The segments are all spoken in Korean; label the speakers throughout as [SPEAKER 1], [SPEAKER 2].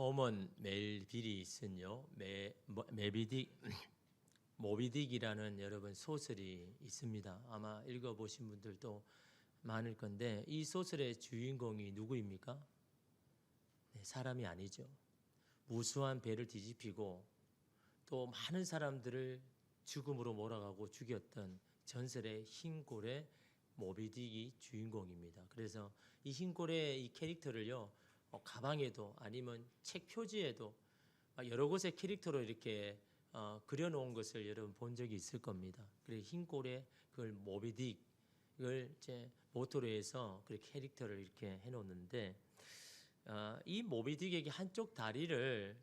[SPEAKER 1] 허먼 멜비리슨요 메비딕 모비딕이라는 여러분 소설이 있습니다. 아마 읽어보신 분들도 많을 건데 이 소설의 주인공이 누구입니까? 네, 사람이 아니죠. 무수한 배를 뒤집히고 또 많은 사람들을 죽음으로 몰아가고 죽였던 전설의 흰 고래 모비딕이 주인공입니다. 그래서 이흰 고래 이 캐릭터를요 어, 가방에도 아니면 책 표지에도 막 여러 곳에 캐릭터로 이렇게 어, 그려놓은 것을 여러분 본 적이 있을 겁니다. 그래서 흰 고래 그걸 모비딕을 이제 모토로 해서 그 캐릭터를 이렇게 해놓는데 어, 이 모비딕에게 한쪽 다리를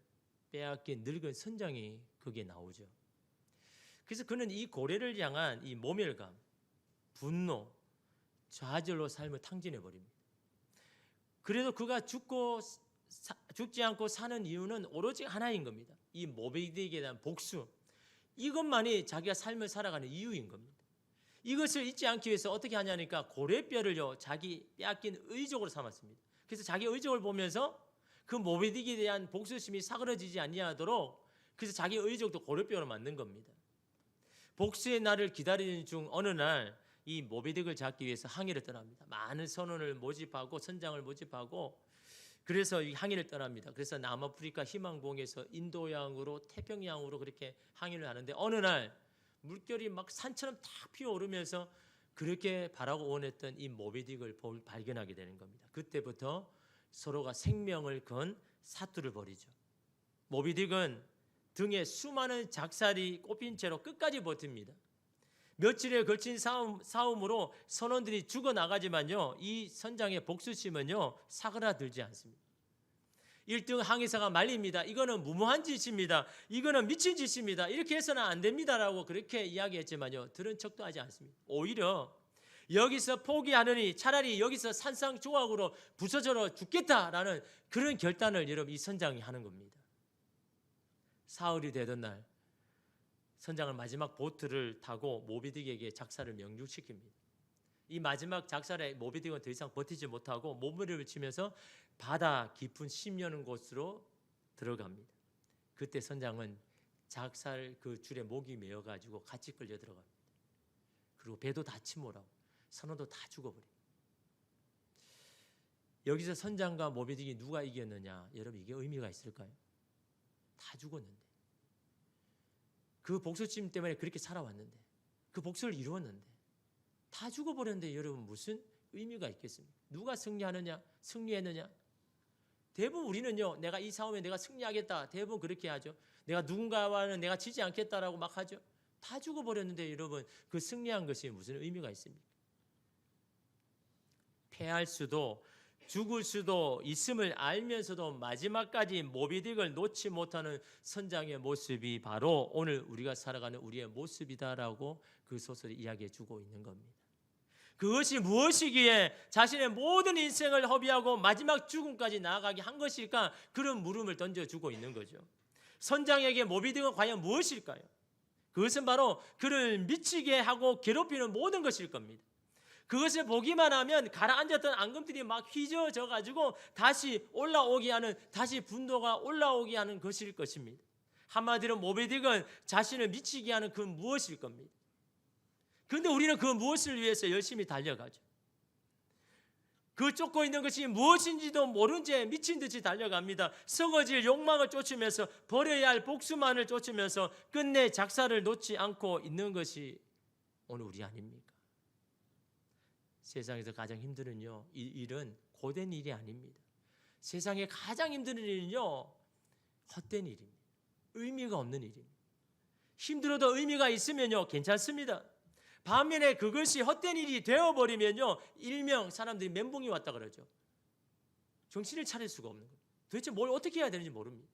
[SPEAKER 1] 빼앗긴 늙은 선장이 거기에 나오죠. 그래서 그는 이 고래를 향한 이 모멸감, 분노, 좌절로 삶을 탕진해 버립니다. 그래도 그가 죽고 사- 죽지 않고 사는 이유는 오로지 하나인 겁니다. 이 모비딕에 대한 복수. 이것만이 자기가 삶을 살아가는 이유인 겁니다. 이것을 잊지 않기 위해서 어떻게 하냐니까 고래뼈를요 자기 빼앗긴 의족으로 삼았습니다. 그래서 자기 의족을 보면서 그 모비딕에 대한 복수심이 사그러지지 아니하도록 그래서 자기 의족도 고래뼈로 만든 겁니다. 복수의 날을 기다리는 중 어느 날 이 모비딕을 잡기 위해서 항해를 떠납니다. 많은 선원을 모집하고 선장을 모집하고 그래서 이 항해를 떠납니다. 그래서 남아프리카 희망봉에서 인도양으로 태평양으로 그렇게 항해를 하는데 어느 날 물결이 막 산처럼 탁 피어오르면서 그렇게 바라고 원했던 이 모비딕을 볼- 발견하게 되는 겁니다. 그때부터 서로가 생명을 건 사투를 벌이죠. 모비딕은 등에 수많은 작살이 꼽힌 채로 끝까지 버팁니다. 며칠에 걸친 싸움, 싸움으로 선원들이 죽어 나가지만요, 이 선장의 복수심은요 사그라들지 않습니다. 1등 항해사가 말립니다. 이거는 무모한 짓입니다. 이거는 미친 짓입니다. 이렇게 해서는 안 됩니다라고 그렇게 이야기했지만요, 들은 척도 하지 않습니다. 오히려 여기서 포기하느니 차라리 여기서 산상조각으로 부서져 죽겠다라는 그런 결단을 여러분 이 선장이 하는 겁니다. 사흘이 되던 날 선장은 마지막 보트를 타고 모비딕에게 작사를 명중시킵니다. 이 마지막 작사에 모비딕은 더 이상 버티지 못하고 몸부림을 치면서 바다 깊은 심려는 곳으로 들어갑니다. 그때 선장은 작살 그 줄에 목이 메어 가지고 같이 끌려 들어갑니다. 그리고 배도 다 침몰하고 선원도 다 죽어버립니다. 여기서 선장과 모비딕이 누가 이겼느냐? 여러분 이게 의미가 있을까요? 다 죽었는데 그 복수심 때문에 그렇게 살아왔는데 그 복수를 이루었는데 다 죽어버렸는데 여러분 무슨 의미가 있겠습니까? 누가 승리하느냐? 승리했느냐? 대부분 우리는요, 내가 이 싸움에 내가 승리하겠다. 대부분 그렇게 하죠. 내가 누군가와는 내가 지지 않겠다라고 막 하죠. 다 죽어버렸는데 여러분 그 승리한 것이 무슨 의미가 있습니까? 패할 수도 죽을 수도 있음을 알면서도 마지막까지 모비딕을 놓지 못하는 선장의 모습이 바로 오늘 우리가 살아가는 우리의 모습이다라고 그 소설이 이야기해 주고 있는 겁니다. 그것이 무엇이기에 자신의 모든 인생을 허비하고 마지막 죽음까지 나아가게 한 것일까? 그런 물음을 던져주고 있는 거죠. 선장에게 모비딕은 과연 무엇일까요? 그것은 바로 그를 미치게 하고 괴롭히는 모든 것일 겁니다. 그것을 보기만 하면 가라앉았던 앙금들이 막 휘저어져 가지고 다시 올라오게 하는 다시 분노가 올라오게 하는 것일 것입니다. 한마디로 모베딕은 자신을 미치게 하는 그 무엇일 겁니다. 그런데 우리는 그 무엇을 위해서 열심히 달려가죠. 그 쫓고 있는 것이 무엇인지도 모른 채 미친 듯이 달려갑니다. 썩어질 욕망을 쫓으면서 버려야 할 복수만을 쫓으면서 끝내 작사를 놓지 않고 있는 것이 오늘 우리 아닙니까? 세상에서 가장 힘든 일은 고된 일이 아닙니다. 세상에 가장 힘든 일은요, 헛된 일입니다. 의미가 없는 일입니다. 힘들어도 의미가 있으면요, 괜찮습니다. 반면에 그것이 헛된 일이 되어버리면요, 일명 사람들이 멘붕이 왔다 그러죠. 정신을 차릴 수가 없는 거예요. 도대체 뭘 어떻게 해야 되는지 모릅니다.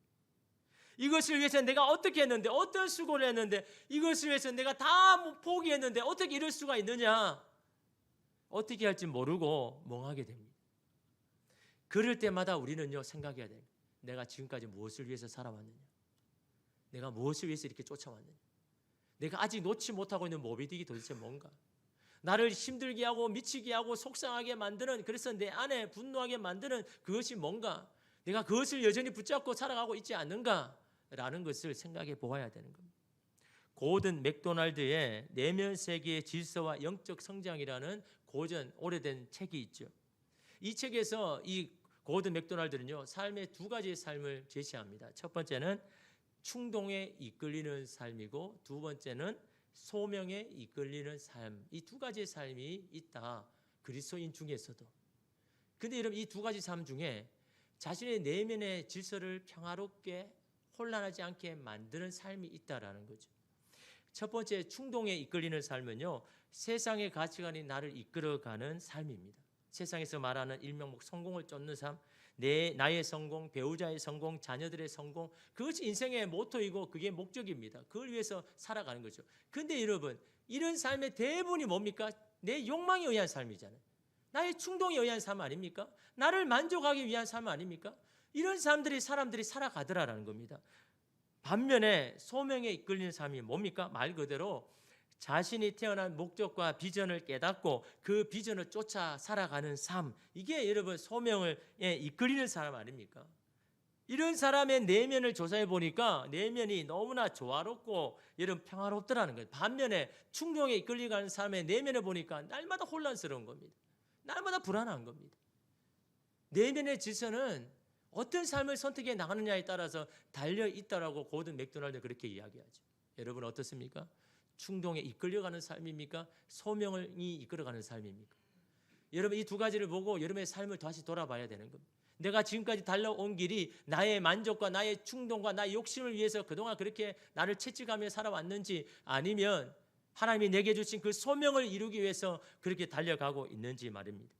[SPEAKER 1] 이것을 위해서 내가 어떻게 했는데, 어떤 수고를 했는데, 이것을 위해서 내가 다 포기했는데, 어떻게 이럴 수가 있느냐? 어떻게 할지 모르고 멍하게 됩니다. 그럴 때마다 우리는요 생각해야 됩니다. 내가 지금까지 무엇을 위해서 살아왔느냐? 내가 무엇을 위해서 이렇게 쫓아왔느냐? 내가 아직 놓지 못하고 있는 모비딕이 도대체 뭔가? 나를 힘들게 하고 미치게 하고 속상하게 만드는 그래서 내 안에 분노하게 만드는 그것이 뭔가? 내가 그것을 여전히 붙잡고 살아가고 있지 않는가 라는 것을 생각해 보아야 되는 겁니다. 고든 맥도날드의 내면 세계의 질서와 영적 성장이라는 고전 오래된 책이 있죠. 이 책에서 이 고든 맥도날드는요 삶의 두 가지의 삶을 제시합니다. 첫 번째는 충동에 이끌리는 삶이고 두 번째는 소명에 이끌리는 삶. 이 두 가지의 삶이 있다. 그리스도인 중에서도. 근데 여러분 이 두 가지 삶 중에 자신의 내면의 질서를 평화롭게 혼란하지 않게 만드는 삶이 있다라는 거죠. 첫 번째 충동에 이끌리는 삶은요. 세상의 가치관이 나를 이끌어가는 삶입니다. 세상에서 말하는 일명목 성공을 쫓는 삶, 내 나의 성공, 배우자의 성공, 자녀들의 성공 그것이 인생의 모토이고 그게 목적입니다. 그걸 위해서 살아가는 거죠. 근데 여러분 이런 삶의 대부분이 뭡니까? 내 욕망에 의한 삶이잖아요. 나의 충동에 의한 삶 아닙니까? 나를 만족하기 위한 삶 아닙니까? 이런 사람들이 사람들이 살아가더라라는 겁니다. 반면에 소명에 이끌리는 삶이 뭡니까? 말 그대로 자신이 태어난 목적과 비전을 깨닫고 그 비전을 쫓아 살아가는 삶. 이게 여러분 소명을 예, 이끌리는 사람 아닙니까? 이런 사람의 내면을 조사해 보니까 내면이 너무나 조화롭고 여러분 평화롭더라는 거예요. 반면에 충동에 이끌려가는 사람의 내면을 보니까 날마다 혼란스러운 겁니다. 날마다 불안한 겁니다. 내면의 질서는 어떤 삶을 선택해 나가느냐에 따라서 달려 있다라고 고든 맥도날드 그렇게 이야기하죠. 여러분 어떻습니까? 충동에 이끌려가는 삶입니까? 소명이 이끌어가는 삶입니까? 여러분 이 두 가지를 보고 여러분의 삶을 다시 돌아봐야 되는 겁니다. 내가 지금까지 달려온 길이 나의 만족과 나의 충동과 나의 욕심을 위해서 그동안 그렇게 나를 채찍하며 살아왔는지 아니면 하나님이 내게 주신 그 소명을 이루기 위해서 그렇게 달려가고 있는지 말입니다.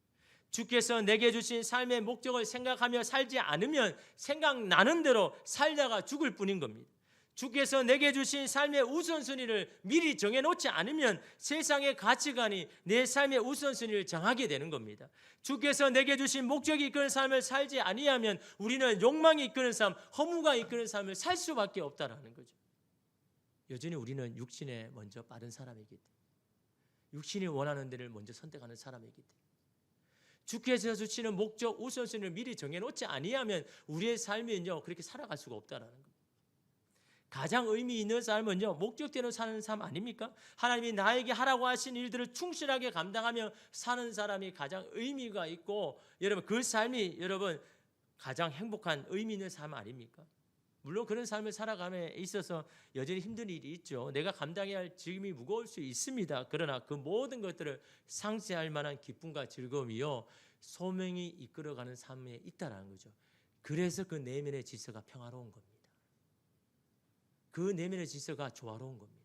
[SPEAKER 1] 주께서 내게 주신 삶의 목적을 생각하며 살지 않으면 생각나는 대로 살다가 죽을 뿐인 겁니다. 주께서 내게 주신 삶의 우선순위를 미리 정해놓지 않으면 세상의 가치관이 내 삶의 우선순위를 정하게 되는 겁니다. 주께서 내게 주신 목적이 이끄는 삶을 살지 아니하면 우리는 욕망이 이끄는 삶, 허무가 이끄는 삶을 살 수밖에 없다라는 거죠. 여전히 우리는 육신에 먼저 빠른 사람이기 때문에 육신이 원하는 데를 먼저 선택하는 사람이기 때문에 주께서 주시는 목적 우선순위를 미리 정해놓지 아니하면 우리의 삶은요 그렇게 살아갈 수가 없다라는 겁니다. 가장 의미 있는 삶은요 목적대로 사는 삶 아닙니까? 하나님이 나에게 하라고 하신 일들을 충실하게 감당하며 사는 사람이 가장 의미가 있고 여러분 그 삶이 여러분 가장 행복한 의미 있는 삶 아닙니까? 물론 그런 삶을 살아감에 있어서 여전히 힘든 일이 있죠. 내가 감당해야 할 짐이 무거울 수 있습니다. 그러나 그 모든 것들을 상쇄할 만한 기쁨과 즐거움이요 소명이 이끌어가는 삶에 있다라는 거죠. 그래서 그 내면의 질서가 평화로운 겁니다. 그 내면의 질서가 조화로운 겁니다.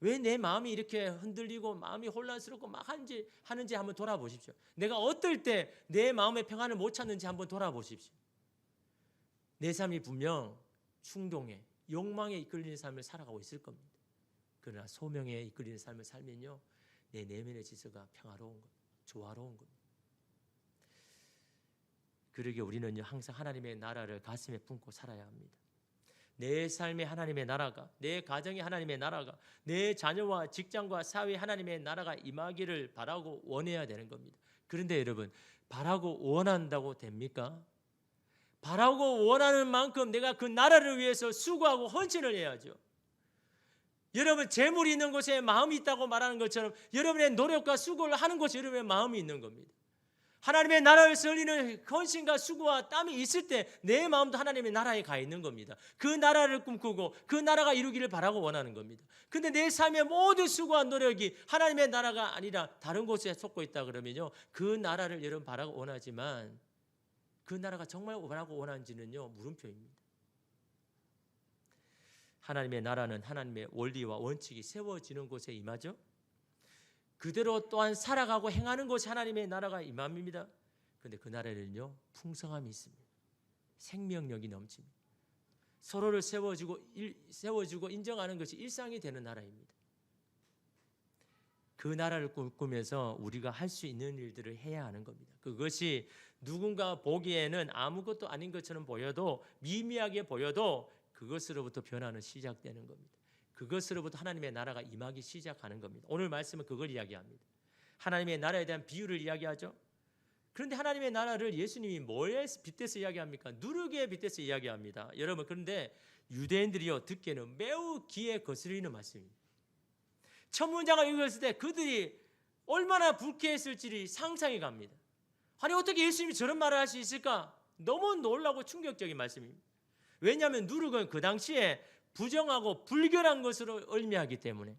[SPEAKER 1] 왜 내 마음이 이렇게 흔들리고 마음이 혼란스럽고 막 하는지 하는지 한번 돌아보십시오. 내가 어떨 때 내 마음의 평안을 못 찾는지 한번 돌아보십시오. 내 삶이 분명 충동에 욕망에 이끌리는 삶을 살아가고 있을 겁니다. 그러나 소명에 이끌리는 삶을 살면요 내 내면의 질서가 평화로운 것, 조화로운 겁니다. 그러게 우리는요 항상 하나님의 나라를 가슴에 품고 살아야 합니다. 내 삶의 하나님의 나라가, 내 가정의 하나님의 나라가, 내 자녀와 직장과 사회 하나님의 나라가 임하기를 바라고 원해야 되는 겁니다. 그런데 여러분, 바라고 원한다고 됩니까? 바라고 원하는 만큼 내가 그 나라를 위해서 수고하고 헌신을 해야죠. 여러분 재물이 있는 곳에 마음이 있다고 말하는 것처럼 여러분의 노력과 수고를 하는 곳에 여러분의 마음이 있는 겁니다. 하나님의 나라를 설리는 헌신과 수고와 땀이 있을 때 내 마음도 하나님의 나라에 가 있는 겁니다. 그 나라를 꿈꾸고 그 나라가 이루기를 바라고 원하는 겁니다. 근데 내 삶의 모든 수고와 노력이 하나님의 나라가 아니라 다른 곳에 속고 있다 그러면요. 그 나라를 여러분 바라고 원하지만 그 나라가 정말 바라고 원하는지는요. 물음표입니다. 하나님의 나라는 하나님의 원리와 원칙이 세워지는 곳에 임하죠. 그대로 또한 살아가고 행하는 곳이 하나님의 나라가 임함입니다. 그런데 그 나라에는요 풍성함이 있습니다. 생명력이 넘칩니다. 서로를 세워주고 일, 세워주고 인정하는 것이 일상이 되는 나라입니다. 그 나라를 꿈꾸면서 우리가 할 수 있는 일들을 해야 하는 겁니다. 그것이 누군가 보기에는 아무것도 아닌 것처럼 보여도 미미하게 보여도 그것으로부터 변화는 시작되는 겁니다. 그것으로부터 하나님의 나라가 임하기 시작하는 겁니다. 오늘 말씀은 그걸 이야기합니다. 하나님의 나라에 대한 비유를 이야기하죠. 그런데 하나님의 나라를 예수님이 뭐에 빗대서 이야기합니까? 누룩에 빗대서 이야기합니다. 여러분 그런데 유대인들이요 듣기에는 매우 귀에 거스리는 말씀입니다. 첫 문장을 읽었을 때 그들이 얼마나 불쾌했을지 상상이 갑니다. 아니 어떻게 예수님이 저런 말을 할 수 있을까? 너무 놀라고 충격적인 말씀입니다. 왜냐하면 누룩은 그 당시에 부정하고 불결한 것으로 의미하기 때문에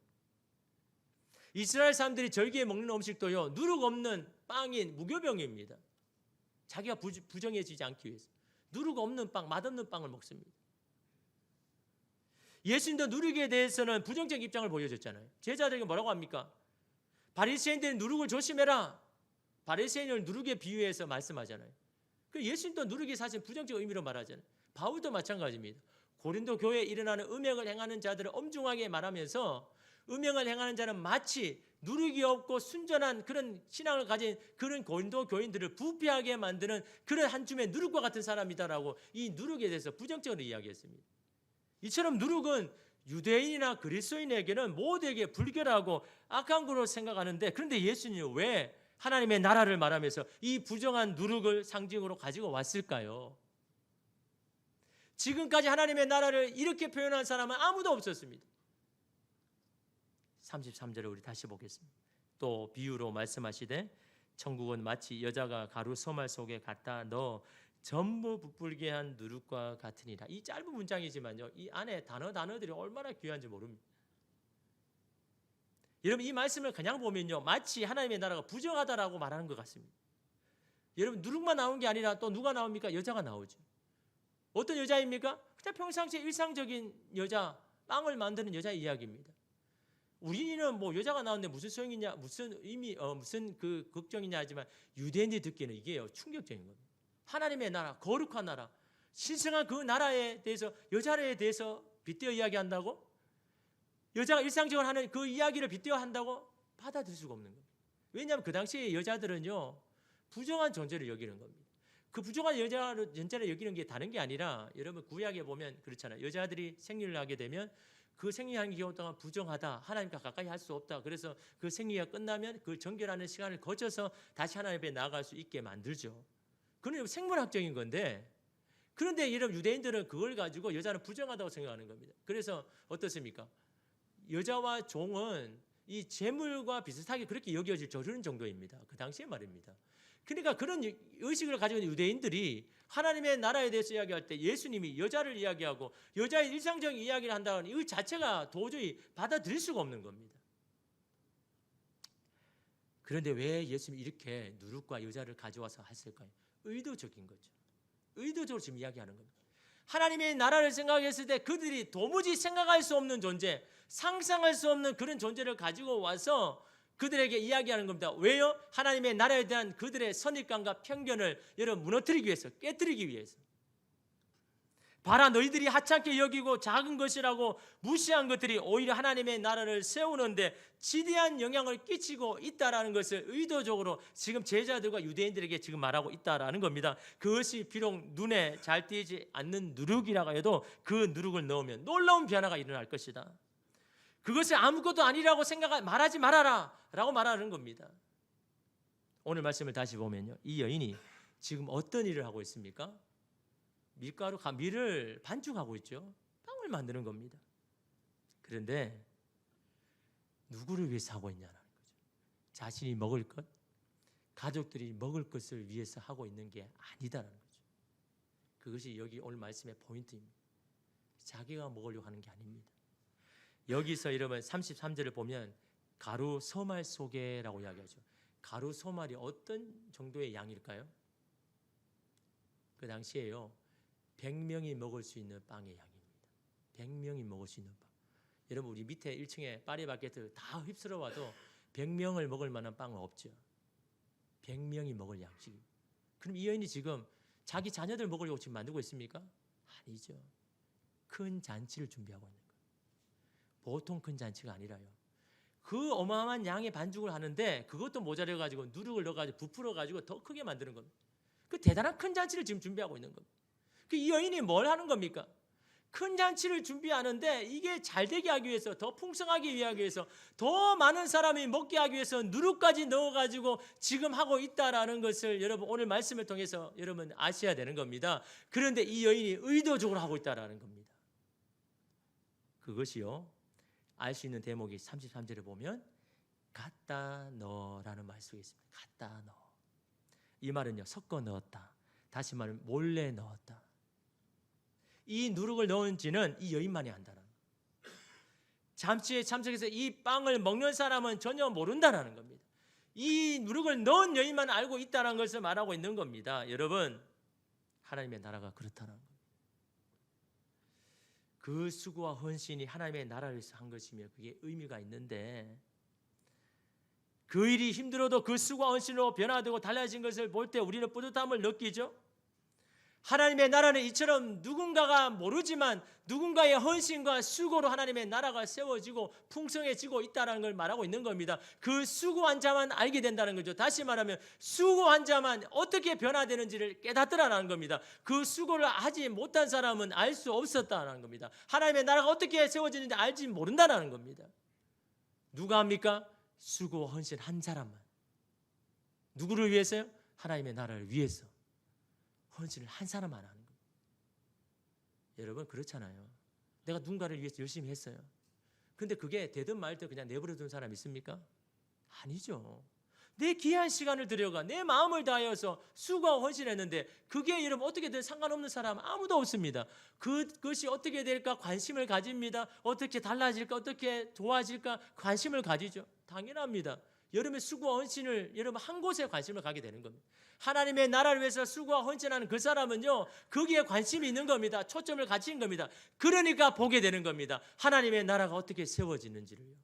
[SPEAKER 1] 이스라엘 사람들이 절기에 먹는 음식도요 누룩 없는 빵인 무교병입니다. 자기가 부, 부정해지지 않기 위해서 누룩 없는 빵, 맛없는 빵을 먹습니다. 예수님도 누룩에 대해서는 부정적 입장을 보여줬잖아요. 제자들에게 뭐라고 합니까? 바리새인들은 누룩을 조심해라. 바리새인을 누룩에 비유해서 말씀하잖아요. 그 예수님도 누룩이 사실 부정적 의미로 말하잖아요. 바울도 마찬가지입니다. 고린도 교회에 일어나는 음행을 행하는 자들을 엄중하게 말하면서 음행을 행하는 자는 마치 누룩이 없고 순전한 그런 신앙을 가진 그런 고린도 교인들을 부패하게 만드는 그런 한 줌의 누룩과 같은 사람이다라고 이 누룩에 대해서 부정적으로 이야기했습니다. 이처럼 누룩은 유대인이나 그리스도인에게는 모두에게 불결하고 악한 것으로 생각하는데 그런데 예수님은 왜 하나님의 나라를 말하면서 이 부정한 누룩을 상징으로 가지고 왔을까요? 지금까지 하나님의 나라를 이렇게 표현한 사람은 아무도 없었습니다. 33절을 우리 다시 보겠습니다. 또 비유로 말씀하시되 천국은 마치 여자가 가루 소말 속에 갖다 넣어 전부 부풀게 한 누룩과 같으니라. 이 짧은 문장이지만요. 이 안에 단어 단어들이 얼마나 귀한지 모릅니다. 여러분 이 말씀을 그냥 보면요. 마치 하나님의 나라가 부정하다라고 말하는 것 같습니다. 여러분 누룩만 나온 게 아니라 또 누가 나옵니까? 여자가 나오죠. 어떤 여자입니까? 그냥 평상시에 일상적인 여자, 빵을 만드는 여자 이야기입니다. 우리는 뭐 여자가 나오는데 무슨 소용이냐, 무슨 의미, 어, 무슨 그 걱정이냐 하지만 유대인들이 듣기에는 이게요 충격적인 겁니다. 하나님의 나라, 거룩한 나라, 신성한 그 나라에 대해서 여자에 대해서 빗대어 이야기한다고? 여자가 일상적으로 하는 그 이야기를 빗대어 한다고 받아들일 수가 없는 겁니다. 왜냐하면 그 당시에 여자들은요 부정한 존재를 여기는 겁니다. 그 부정한 여자를 연자를 여기는 게 다른 게 아니라 여러분 구약에 보면 그렇잖아요. 여자들이 생리를 하게 되면 그 생리하는 기간 동안 부정하다 하나님과 가까이 할 수 없다. 그래서 그 생리가 끝나면 그 정결하는 시간을 거쳐서 다시 하나님 앞에 나아갈 수 있게 만들죠. 그건 생물학적인 건데 그런데 여러분 유대인들은 그걸 가지고 여자는 부정하다고 생각하는 겁니다. 그래서 어떻습니까? 여자와 종은 이 재물과 비슷하게 그렇게 여겨질 저런 정도입니다. 그 당시에 말입니다. 그러니까 그런 의식을 가지고 있는 유대인들이 하나님의 나라에 대해서 이야기할 때 예수님이 여자를 이야기하고 여자의 일상적인 이야기를 한다는 이 자체가 도저히 받아들일 수가 없는 겁니다. 그런데 왜 예수님이 이렇게 누룩과 여자를 가져와서 했을까요? 의도적인 거죠. 의도적으로 지금 이야기하는 겁니다. 하나님의 나라를 생각했을 때 그들이 도무지 생각할 수 없는 존재, 상상할 수 없는 그런 존재를 가지고 와서 그들에게 이야기하는 겁니다. 왜요? 하나님의 나라에 대한 그들의 선입관과 편견을 여러분 무너뜨리기 위해서, 깨뜨리기 위해서. 봐라 너희들이 하찮게 여기고 작은 것이라고 무시한 것들이 오히려 하나님의 나라를 세우는데 지대한 영향을 끼치고 있다라는 것을 의도적으로 지금 제자들과 유대인들에게 지금 말하고 있다라는 겁니다. 그것이 비록 눈에 잘 띄지 않는 누룩이라고 해도 그 누룩을 넣으면 놀라운 변화가 일어날 것이다. 그것이 아무것도 아니라고 생각 말하지 말아라라고 말하는 겁니다. 오늘 말씀을 다시 보면요. 이 여인이 지금 어떤 일을 하고 있습니까? 밀가루 밀을 반죽하고 있죠. 빵을 만드는 겁니다. 그런데 누구를 위해서 하고 있냐는 거죠. 자신이 먹을 것, 가족들이 먹을 것을 위해서 하고 있는 게 아니다라는 거죠. 그것이 여기 오늘 말씀의 포인트입니다. 자기가 먹으려고 하는 게 아닙니다. 여기서 여러분 33절을 보면 가루 소말 속에라고 이야기하죠. 가루 소말이 어떤 정도의 양일까요? 그 당시에요. 100명이 먹을 수 있는 빵의 양입니다. 100명이 먹을 수 있는 빵. 여러분 우리 밑에 1층에 파리바게트 다 휩쓸어 와도 100명을 먹을 만한 빵은 없죠. 100명이 먹을 양식. 그럼 이 여인이 지금 자기 자녀들 먹으려고 지금 만들고 있습니까? 아니죠. 큰 잔치를 준비하고 있는 거예요. 보통 큰 잔치가 아니라요. 그 어마어마한 양의 반죽을 하는데 그것도 모자려 가지고 누룩을 넣어 가지고 부풀어 가지고 더 크게 만드는 겁니다. 그 대단한 큰 잔치를 지금 준비하고 있는 겁니다. 그이 여인이 뭘 하는 겁니까? 큰 잔치를 준비하는데 이게 잘 되게 하기 위해서 더 풍성하게 위하기 위해서 더 많은 사람이 먹게 하기 위해서 누룩까지 넣어가지고 지금 하고 있다라는 것을 여러분 오늘 말씀을 통해서 여러분 아셔야 되는 겁니다. 그런데 이 여인이 의도적으로 하고 있다라는 겁니다. 그것이요 알 수 있는 대목이 33절에 보면 갖다 넣어라는 말 속에 있습니다. 갖다 넣어. 이 말은요 섞어 넣었다. 다시 말하면 몰래 넣었다. 이 누룩을 넣은지는 이 여인만이 안다는. 잠시에 참석해서 이 빵을 먹는 사람은 전혀 모른다라는 겁니다. 이 누룩을 넣은 여인만 알고 있다는 것을 말하고 있는 겁니다. 여러분, 하나님의 나라가 그렇다는 겁니다. 그 수고와 헌신이 하나님의 나라를 위해서 한 것이며 그게 의미가 있는데 그 일이 힘들어도 그 수고와 헌신으로 변화되고 달라진 것을 볼 때 우리는 뿌듯함을 느끼죠. 하나님의 나라는 이처럼 누군가가 모르지만 누군가의 헌신과 수고로 하나님의 나라가 세워지고 풍성해지고 있다는 걸 말하고 있는 겁니다. 그 수고한 자만 알게 된다는 거죠. 다시 말하면 수고한 자만 어떻게 변화되는지를 깨닫더라는 겁니다. 그 수고를 하지 못한 사람은 알 수 없었다는 겁니다. 하나님의 나라가 어떻게 세워지는지 알지 모른다는 겁니다. 누가 합니까? 수고 헌신 한 사람만. 누구를 위해서요? 하나님의 나라를 위해서. 헌신을 한 사람만 하는 거예요. 여러분 그렇잖아요. 내가 누군가를 위해서 열심히 했어요. 근데 그게 되든 말든 그냥 내버려 둔 사람 있습니까? 아니죠. 내 귀한 시간을 들여가 내 마음을 다하여서 수고하고 헌신했는데 그게 여러분 어떻게든 상관없는 사람 아무도 없습니다. 그, 그것이 어떻게 될까 관심을 가집니다. 어떻게 달라질까 어떻게 좋아질까 관심을 가지죠. 당연합니다. 여러분의 수고와 헌신을 여러분 한 곳에 관심을 가게 되는 겁니다. 하나님의 나라를 위해서 수고와 헌신하는 그 사람은요 거기에 관심이 있는 겁니다. 초점을 갖춘 겁니다. 그러니까 보게 되는 겁니다. 하나님의 나라가 어떻게 세워지는지를요.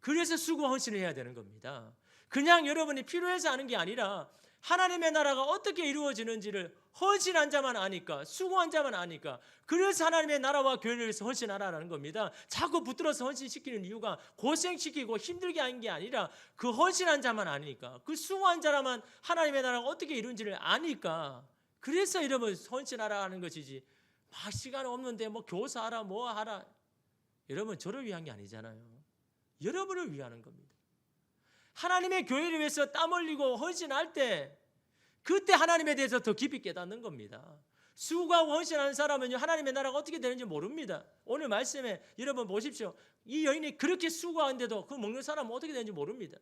[SPEAKER 1] 그래서 수고와 헌신을 해야 되는 겁니다. 그냥 여러분이 필요해서 하는 게 아니라 하나님의 나라가 어떻게 이루어지는지를 헌신한 자만 아니까 수고한 자만 아니까 그래서 하나님의 나라와 교회를 위해서 헌신하라는 겁니다. 자꾸 붙들어서 헌신시키는 이유가 고생시키고 힘들게 하는 게 아니라 그 헌신한 자만 아니까 그 수고한 자라만 하나님의 나라가 어떻게 이루어지는지를 아니까 그래서 여러분 헌신하라는 것이지 막 시간 없는데 뭐 교사하라 뭐 하라 여러분 저를 위한 게 아니잖아요. 여러분을 위하는 겁니다. 하나님의 교회를 위해서 땀 흘리고 헌신할 때 그때 하나님에 대해서 더 깊이 깨닫는 겁니다. 수고하고 헌신하는 사람은요 하나님의 나라가 어떻게 되는지 모릅니다. 오늘 말씀에 여러분 보십시오. 이 여인이 그렇게 수고하는데도 그 먹는 사람은 어떻게 되는지 모릅니다.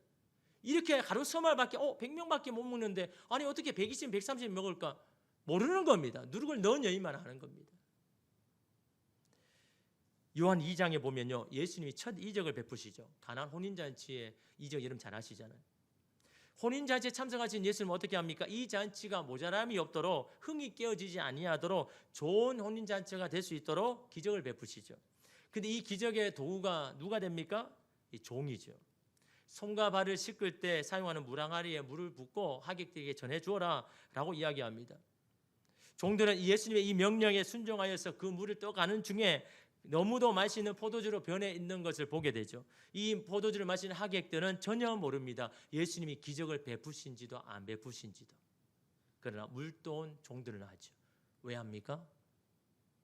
[SPEAKER 1] 이렇게 하루 서말밖에 어 100명밖에 못 먹는데 아니 어떻게 120, 130 먹을까 모르는 겁니다. 누룩을 넣은 여인만 아는 겁니다. 요한 2장에 보면요. 예수님이 첫 이적을 베푸시죠. 가난 혼인 잔치의 이적 여러분 잘 아시잖아요. 혼인 잔치에 참석하신 예수님 어떻게 합니까? 이 잔치가 모자람이 없도록 흥이 깨어지지 아니하도록 좋은 혼인 잔치가 될 수 있도록 기적을 베푸시죠. 근데 이 기적의 도구가 누가 됩니까? 이 종이죠. 손과 발을 씻을 때 사용하는 물 항아리에 물을 붓고 하객들에게 전해 주어라 라고 이야기합니다. 종들은 예수님의 이 명령에 순종하여서 그 물을 떠가는 중에 너무도 맛있는 포도주로 변해 있는 것을 보게 되죠. 이 포도주를 마시는 하객들은 전혀 모릅니다. 예수님이 기적을 베푸신지도 안 베푸신지도. 그러나 물도온 종들은 하죠. 왜 합니까?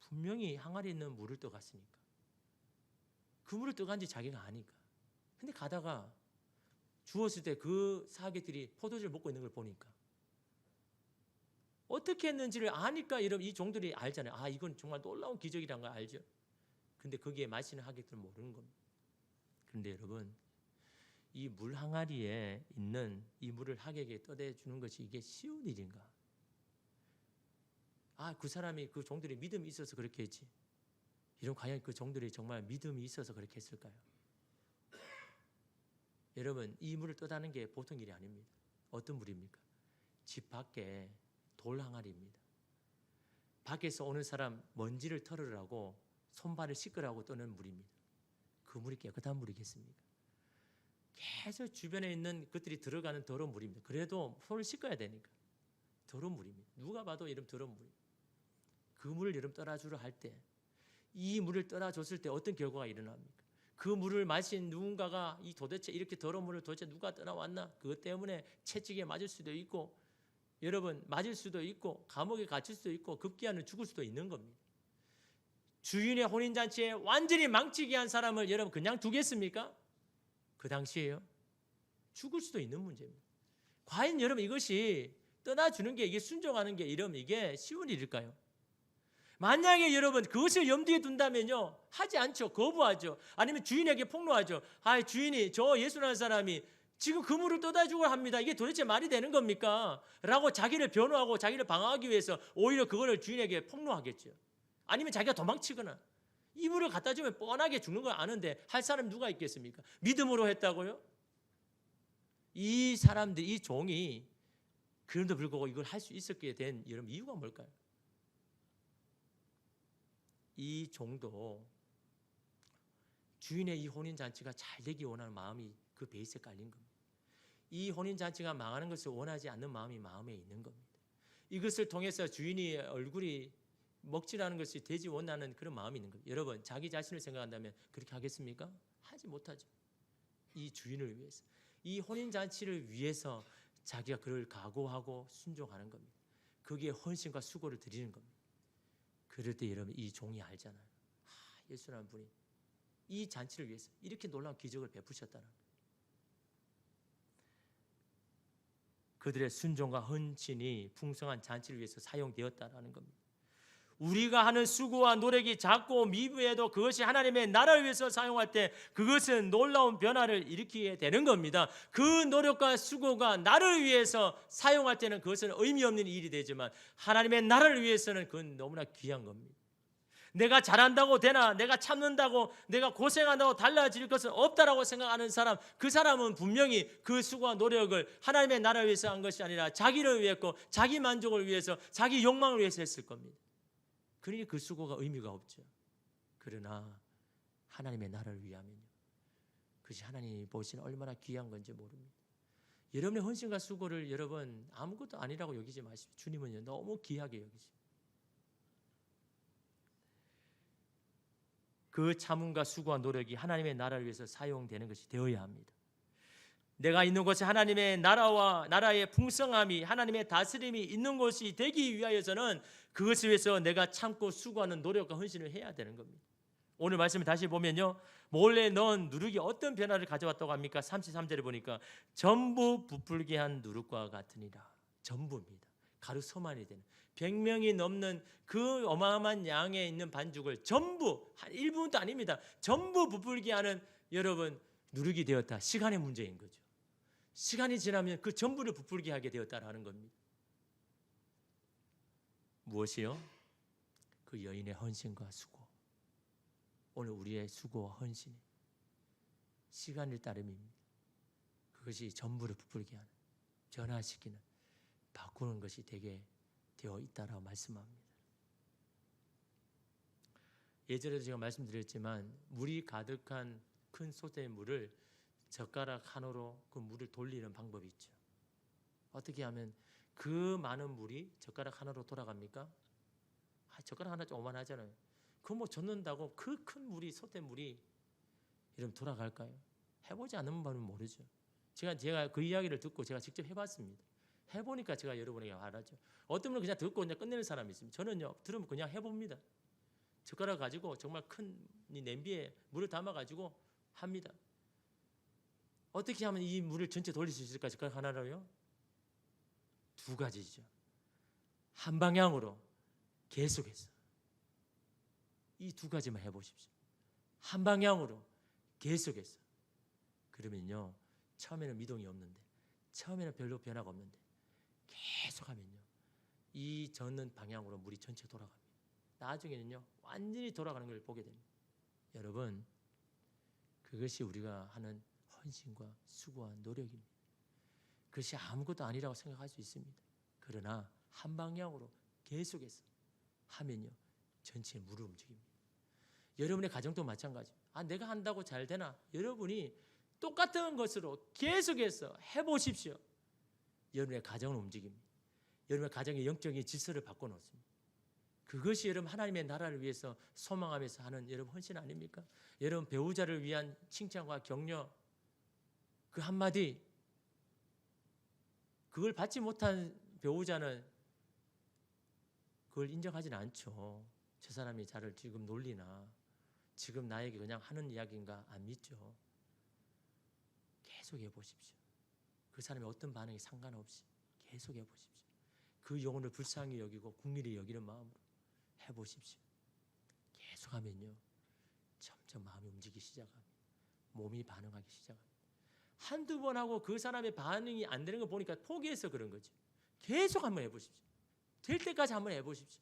[SPEAKER 1] 분명히 항아리에 있는 물을 떠갔으니까. 그 물을 떠간지 자기가 아니까. 근데 가다가 주었을 때 그 사객들이 포도주를 먹고 있는 걸 보니까 어떻게 했는지를 아니까 여러분 이 종들이 알잖아요. 아 이건 정말 놀라운 기적이란 걸 알죠. 근데 거기에 마시는 하객들은 모르는 겁니다. 그런데 여러분 이 물 항아리에 있는 이 물을 하객에게 떠대 주는 것이 이게 쉬운 일인가? 아, 그 사람이 그 종들이 믿음이 있어서 그렇게 했지. 이런 과연 그 종들이 정말 믿음이 있어서 그렇게 했을까요? 여러분, 이 물을 떠다는 게 보통 일이 아닙니다. 어떤 물입니까? 집 밖에 돌 항아리입니다. 밖에서 오는 사람 먼지를 털으라고 손발을 씻으라고 떠는 물입니다. 그 물이 깨끗한 물이겠습니까? 계속 주변에 있는 것들이 들어가는 더러운 물입니다. 그래도 손을 씻어야 되니까 더러운 물입니다. 누가 봐도 이런 더러운 물. 그 물을 여러분 떠나주려 할 때 이 물을 떠나줬을 때 어떤 결과가 일어납니까? 그 물을 마신 누군가가 이 도대체 이렇게 더러운 물을 도대체 누가 떠나왔나? 그것 때문에 채찍에 맞을 수도 있고 여러분 맞을 수도 있고 감옥에 갇힐 수도 있고 급기야는 죽을 수도 있는 겁니다. 주인의 혼인 잔치에 완전히 망치게 한 사람을 여러분 그냥 두겠습니까? 그 당시에요. 죽을 수도 있는 문제입니다. 과연 여러분 이것이 떠나주는 게 이게 순종하는 게 이러면 이게 쉬운 일일까요? 만약에 여러분 그것을 염두에 둔다면요 하지 않죠 거부하죠 아니면 주인에게 폭로하죠 아 주인이 저 예수라는 사람이 지금 그물을 떠다주고 합니다 이게 도대체 말이 되는 겁니까? 라고 자기를 변호하고 자기를 방어하기 위해서 오히려 그거를 주인에게 폭로하겠죠 아니면 자기가 도망치거나 이불을 갖다 주면 뻔하게 죽는 걸 아는데 할 사람 누가 있겠습니까? 믿음으로 했다고요? 이 사람들 이 종이 그럼에도 불구하고 이걸 할 수 있었게 된 여러분 이유가 뭘까요? 이 종도 주인의 이 혼인 잔치가 잘 되기 원하는 마음이 그 베이스에 깔린 겁니다. 이 혼인 잔치가 망하는 것을 원하지 않는 마음이 마음에 있는 겁니다. 이것을 통해서 주인이 얼굴이 먹칠하는 것이 되지 원하는 그런 마음이 있는 거예요. 여러분 자기 자신을 생각한다면 그렇게 하겠습니까? 하지 못하죠. 이 주인을 위해서 이 혼인 잔치를 위해서 자기가 그를 각오하고 순종하는 겁니다. 거기에 헌신과 수고를 드리는 겁니다. 그럴 때 여러분 이 종이 알잖아요. 아, 예수라는 분이 이 잔치를 위해서 이렇게 놀라운 기적을 베푸셨다는. 그들의 순종과 헌신이 풍성한 잔치를 위해서 사용되었다라는 겁니다. 우리가 하는 수고와 노력이 작고 미비해도 그것이 하나님의 나라를 위해서 사용할 때 그것은 놀라운 변화를 일으키게 되는 겁니다. 그 노력과 수고가 나를 위해서 사용할 때는 그것은 의미 없는 일이 되지만 하나님의 나라를 위해서는 그건 너무나 귀한 겁니다. 내가 잘한다고 되나, 내가 참는다고, 내가 고생한다고 달라질 것은 없다라고 생각하는 사람, 그 사람은 분명히 그 수고와 노력을 하나님의 나라를 위해서 한 것이 아니라 자기를 위했고, 자기 만족을 위해서, 자기 욕망을 위해서 했을 겁니다. 그러니 그 수고가 의미가 없죠. 그러나 하나님의 나라를 위하면요. 그것이 하나님이 보시는 얼마나 귀한 건지 모릅니다. 여러분의 헌신과 수고를 여러분 아무것도 아니라고 여기지 마십시오. 주님은요 너무 귀하게 여기십니다. 그 참음과 수고와 노력이 하나님의 나라를 위해서 사용되는 것이 되어야 합니다. 내가 있는 곳에 하나님의 나라와 나라의 풍성함이 하나님의 다스림이 있는 곳이 되기 위하여서는 그것을 위해서 내가 참고 수고하는 노력과 헌신을 해야 되는 겁니다. 오늘 말씀을 다시 보면요. 몰래 넌 누룩이 어떤 변화를 가져왔다고 합니까? 33절에 보니까 전부 부풀게 한 누룩과 같으니라. 전부입니다. 가루 소만이 되는 100명이 넘는 그 어마어마한 양에 있는 반죽을 전부 한 1분도 아닙니다. 전부 부풀게 하는 여러분 누룩이 되었다. 시간의 문제인 거죠. 시간이 지나면 그 전부를 부풀게 하게 되었다라는 겁니다. 무엇이요? 그 여인의 헌신과 수고. 오늘 우리의 수고와 헌신이 시간을 따름입니다. 그것이 전부를 부풀게 하는, 변화시키는, 바꾸는 것이 되게 되어 있다라고 말씀합니다. 예전에도 제가 말씀드렸지만 물이 가득한 큰 솥의 물을 젓가락 하나로 그 물을 돌리는 방법이 있죠. 어떻게 하면 그 많은 물이 젓가락 하나로 돌아갑니까? 아, 젓가락 하나 좀 오만하잖아요. 그 뭐 젓는다고 그 큰 물이 솥의 물이 이러면 돌아갈까요? 해보지 않으면 모르죠. 제가 제가 그 이야기를 듣고 제가 직접 해봤습니다. 해보니까 제가 여러분에게 말하죠. 어떤 분은 그냥 듣고 그냥 끝내는 사람이 있습니다. 저는요 들으면 그냥 해봅니다. 젓가락 가지고 정말 큰이 냄비에 물을 담아 가지고 합니다. 어떻게 하면 이 물을 전체 돌릴 수 있을까? 젓가락 하나로요? 두 가지죠. 한 방향으로 계속해서 이 두 가지만 해보십시오. 한 방향으로 계속해서 그러면요 처음에는 미동이 없는데 처음에는 별로 변화가 없는데 계속하면요 이 젓는 방향으로 물이 전체 돌아갑니다. 나중에는요 완전히 돌아가는 걸 보게 됩니다. 여러분 그것이 우리가 하는 헌신과 수고와 노력입니다. 그것이 아무것도 아니라고 생각할 수 있습니다. 그러나 한 방향으로 계속해서 하면요 전체 물을 움직입니다. 여러분의 가정도 마찬가지입니다. 아 내가 한다고 잘 되나? 여러분이 똑같은 것으로 계속해서 해보십시오. 여러분의 가정을 움직입니다. 여러분의 가정의 영적인 질서를 바꿔놓습니다. 그것이 여러분 하나님의 나라를 위해서 소망하면서 하는 여러분 헌신 아닙니까? 여러분 배우자를 위한 칭찬과 격려 그 한마디 그걸 받지 못한 배우자는 그걸 인정하지는 않죠. 저 사람이 저를 지금 놀리나 지금 나에게 그냥 하는 이야기인가 안 믿죠. 계속 해보십시오. 그 사람이 어떤 반응이 상관없이 계속 해보십시오. 그 영혼을 불쌍히 여기고 국리를 여기는 마음으로 해보십시오. 계속하면요, 점점 마음이 움직이기 시작합니다. 몸이 반응하기 시작합니다. 한두 번 하고 그 사람의 반응이 안 되는 거 보니까 포기해서 그런 거죠. 계속 한번 해보십시오. 될 때까지 한번 해보십시오.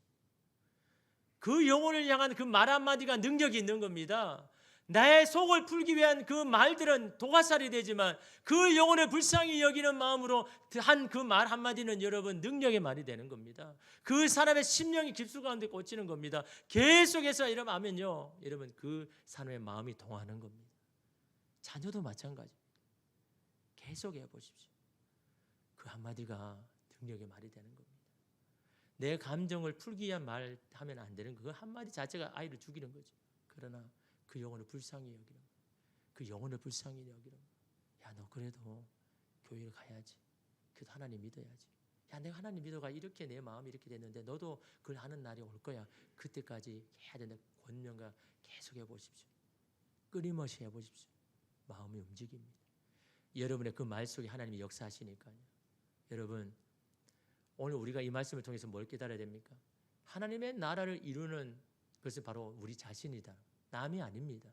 [SPEAKER 1] 그 영혼을 향한 그 말 한마디가 능력이 있는 겁니다. 나의 속을 풀기 위한 그 말들은 도가살이 되지만 그 영혼을 불쌍히 여기는 마음으로 한 그 말 한마디는 여러분 능력의 말이 되는 겁니다. 그 사람의 심령이 깊숙 가운데 꽂히는 겁니다. 계속해서 이러면 하면요. 여러분 그 사람의 마음이 동하는 겁니다. 자녀도 마찬가지. 계속 해보십시오. 그 한마디가 능력의 말이 되는 겁니다. 내 감정을 풀기 위한 말 하면 안 되는 그 한마디 자체가 아이를 죽이는 거죠. 그러나 그 영혼을 불쌍히 여기는. 그 영혼을 불쌍히 여기는. 야, 너 그래도 교회를 가야지. 그래도 하나님 믿어야지. 야, 내가 하나님 믿어가 이렇게 내 마음이 이렇게 됐는데 너도 그걸 하는 날이 올 거야. 그때까지 해야 된다. 권면과 계속 해보십시오. 끊임없이 해보십시오. 마음이 움직입니다. 여러분의 그 말 속에 하나님이 역사하시니까요. 여러분, 오늘 우리가 이 말씀을 통해서 뭘 깨달아야 됩니까? 하나님의 나라를 이루는 것은 바로 우리 자신이다. 남이 아닙니다.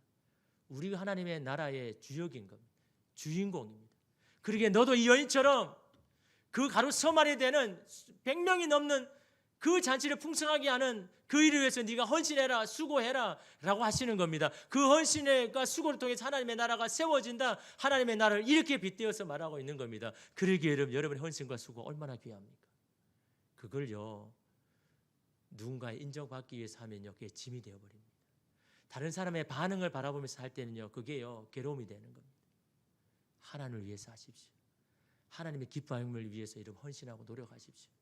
[SPEAKER 1] 우리가 하나님의 나라의 주역인 겁니다. 주인공입니다. 그러기에 너도 이 여인처럼 그 가로 서말이 되는 100명이 넘는 그 잔치를 풍성하게 하는 그 일을 위해서 네가 헌신해라 수고해라 라고 하시는 겁니다. 그 헌신과 수고를 통해 하나님의 나라가 세워진다. 하나님의 나라를 이렇게 빗대어서 말하고 있는 겁니다. 그러기에 여러분 여러분의 헌신과 수고 얼마나 귀합니까? 그걸요 누군가의 인정받기 위해서 하면요 그게 짐이 되어버립니다. 다른 사람의 반응을 바라보면서 할 때는요 그게요 괴로움이 되는 겁니다. 하나님을 위해서 하십시오. 하나님의 기뻐함을 위해서 이런 헌신하고 노력하십시오.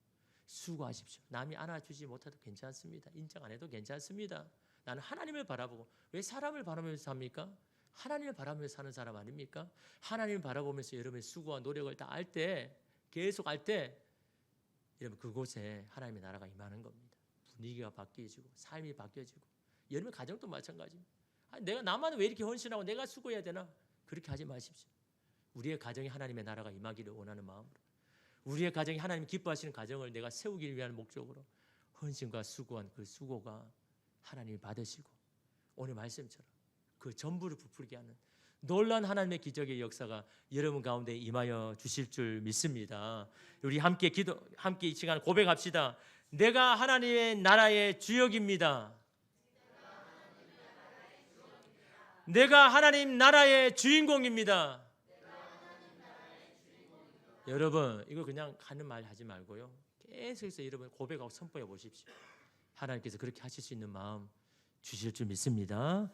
[SPEAKER 1] 수고하십시오. 남이 안아주지 못해도 괜찮습니다. 인정 안 해도 괜찮습니다. 나는 하나님을 바라보고 왜 사람을 바라보면서 삽니까? 하나님을 바라보면서 사는 사람 아닙니까? 하나님을 바라보면서 여러분의 수고와 노력을 다할때 계속 할때 여러분 그곳에 하나님의 나라가 임하는 겁니다. 분위기가 바뀌어지고 삶이 바뀌어지고 여러분 가정도 마찬가지입니다. 아, 내가 나만 왜 이렇게 헌신하고 내가 수고해야 되나? 그렇게 하지 마십시오. 우리의 가정에 하나님의 나라가 임하기를 원하는 마음으로 우리의 가정이 하나님 기뻐하시는 가정을 내가 세우기 위한 목적으로 헌신과 수고한 그 수고가 하나님이 받으시고 오늘 말씀처럼 그 전부를 부풀게 하는 놀란 하나님의 기적의 역사가 여러분 가운데 임하여 주실 줄 믿습니다. 우리 함께 기도 함께 이 시간 고백합시다. 내가 하나님의 나라의 주역입니다. 내가 하나님 나라의 주인공입니다. 여러분 이거 그냥 하는 말 하지 말고요. 계속해서 여러분 고백하고 선포해 보십시오. 하나님께서 그렇게 하실 수 있는 마음 주실 줄 믿습니다.